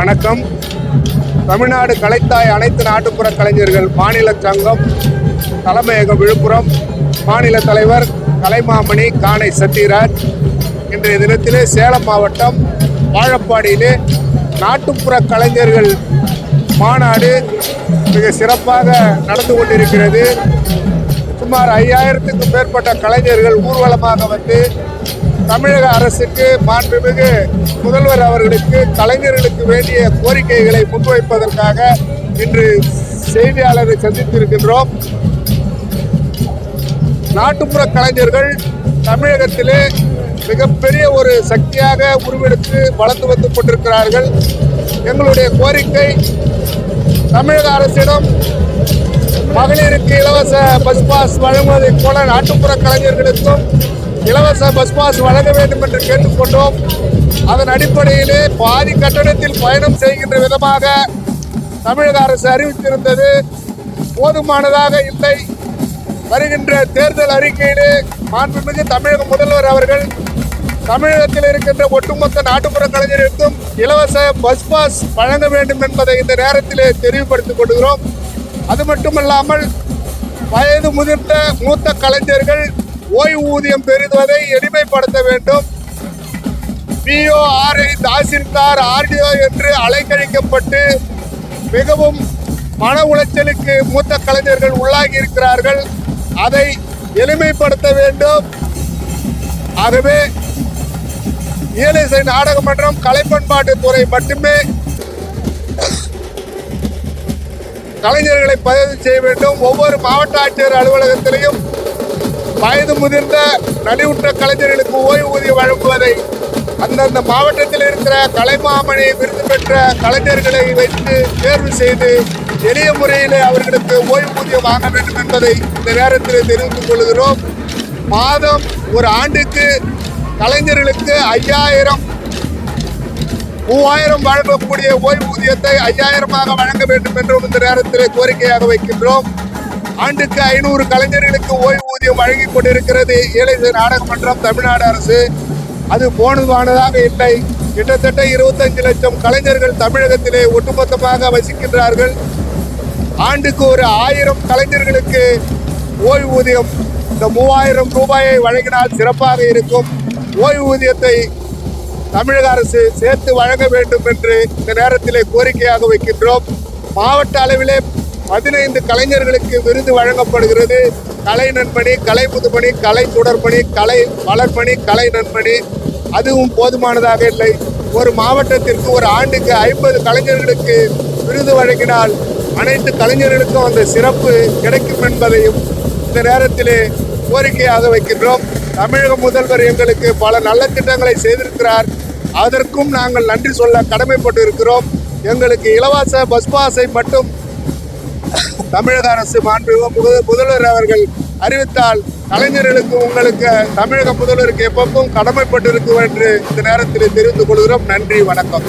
வணக்கம். தமிழ்நாடு கலைத்தாய் அனைத்து நாட்டுப்புற கலைஞர்கள் மாநில சங்கம் தலைமையகம் விழுப்புரம் மாநில தலைவர் கலைமாமணி கானை சத்யராஜ். இன்றைய தினத்திலே சேலம் மாவட்டம் வாழப்பாடியிலே நாட்டுப்புற கலைஞர்கள் மாநாடு மிக சிறப்பாக நடந்து கொண்டிருக்கிறது. சுமார் ஐயாயிரத்துக்கும் மேற்பட்ட கலைஞர்கள் ஊர்வலமாக வந்து தமிழக அரசுக்கு மாண்புமிகு முதல்வர் அவர்களுக்கு கலைஞர்களுக்கு வேண்டிய கோரிக்கைகளை முன்வைப்பதற்காக இன்று செய்தியாளரை சந்தித்திருக்கின்றோம். நாட்டுப்புற கலைஞர்கள் தமிழகத்திலே மிகப்பெரிய ஒரு சக்தியாக உருவெடுத்து வளர்ந்து வந்து கொண்டிருக்கிறார்கள். எங்களுடைய கோரிக்கை தமிழக அரசிடம் மகளிருக்கு இலவச பஸ் பாஸ் வழங்குவதைப் போல நாட்டுப்புற கலைஞர்களுக்கும் இலவச பஸ் பாஸ் வழங்க வேண்டும் என்று கேட்டுக்கொண்டோம். அதன் அடிப்படையிலே பாதி கட்டணத்தில் பயணம் செய்கின்ற விதமாக தமிழக அரசு அறிவித்திருந்தது. போதுமானதாக இல்லை. வருகின்ற தேர்தல் அறிக்கையிலே மாண்புமிகு தமிழக முதல்வர் அவர்கள் தமிழகத்தில் இருக்கின்ற ஒட்டுமொத்த நாட்டுப்புற கலைஞர்களுக்கும் இலவச பஸ் பாஸ் வழங்க வேண்டும் என்பதை இந்த நேரத்திலே தெரிவுபடுத்திக் கொள்கிறோம். அது மட்டுமல்லாமல் வயது முதிர்ந்த மூத்த கலைஞர்கள் ஓய்வூதியம் பெறுவதை எளிமைப்படுத்த வேண்டும். பிஓஆர்ஐ தாசில்தார் ஆர்டிஓ என்று அலைக்கழிக்கப்பட்டு மிகவும் மன உளைச்சலுக்கு மூத்த கலைஞர்கள் உள்ளாகி இருக்கிறார்கள். அதை எளிமைப்படுத்த வேண்டும். ஆகவே இயலிசை நாடகமன்றம் கலைப்பண்பாட்டு துறை மட்டுமே கலைஞர்களை பதிவு செய்ய வேண்டும். ஒவ்வொரு மாவட்ட ஆட்சியர் அலுவலகத்திலையும் வயது முதிர்ந்த நலிவுற்ற கலைஞர்களுக்கு ஓய்வூதியம் வழங்குவதை அந்தந்த மாவட்டத்தில் இருக்கிற கலைமாமணி விருது பெற்ற கலைஞர்களை வைத்து தேர்வு செய்து எளிய முறையில் அவர்களுக்கு ஓய்வூதியம் வாங்க வேண்டும் என்பதை இந்த நேரத்தில் தெரிவித்துக் கொள்கிறோம். மாதம் ஒரு ஆண்டுக்கு கலைஞர்களுக்கு ஐயாயிரம் மூவாயிரம் வழங்கக்கூடிய ஓய்வூதியத்தை ஐயாயிரமாக வழங்க வேண்டும் என்றும் இந்த நேரத்தில் கோரிக்கையாக வைக்கின்றோம். ஆண்டுக்கு ஐநூறு கலைஞர்களுக்கு ஓய்வு ஓய்வூதியம் வழங்கி கொண்டிருக்கிறது. ஏழை நாடக மன்றம் தமிழ்நாடு அரசு. அது போனதானதாக இல்லை. கிட்டத்தட்ட இருபத்தஞ்சு லட்சம் கலைஞர்கள் தமிழகத்திலே ஒட்டுமொத்தமாக வசிக்கின்றார்கள். ஆண்டுக்கு ஒரு ஆயிரம் கலைஞர்களுக்கு ஓய்வூதியம் இந்த மூவாயிரம் ரூபாயை வழங்கினால் சிறப்பாக இருக்கும். ஓய்வூதியத்தை தமிழக அரசு சேர்த்து வழங்க வேண்டும் என்று இந்த நேரத்திலே கோரிக்கையாக வைக்கின்றோம். மாவட்ட அளவிலே பதினைந்து கலைஞர்களுக்கு விருது வழங்கப்படுகிறது. கலை நண்பணி கலை புதுமணி கலை தொடர்பணி கலை வளர்ப்பணி கலை நண்பணி அதுவும் போதுமானதாக இல்லை. ஒரு மாவட்டத்திற்கு ஒரு ஆண்டுக்கு ஐம்பது கலைஞர்களுக்கு விருது வழங்கினால் அனைத்து கலைஞர்களுக்கும் அந்த சிறப்பு கிடைக்கும் என்பதையும் இந்த நேரத்திலே கோரிக்கையாக வைக்கின்றோம். தமிழக முதல்வர் எங்களுக்கு பல நல்ல திட்டங்களை செய்திருக்கிறார். அதற்கும் நாங்கள் நன்றி சொல்ல கடமைப்பட்டு இருக்கிறோம் எங்களுக்கு இலவச பஸ் பாஸை மட்டும் தமிழக அரசு மாண்புமிகு முதல்வர் அவர்கள் அறிவித்தால் கலைஞர்களுக்கு உங்களுக்கு தமிழக முதல்வருக்கு எப்பவும் கடமைப்பட்டிருக்கும் என்று இந்த நேரத்தில் தெரிந்து கொள்கிறோம். நன்றி வணக்கம்.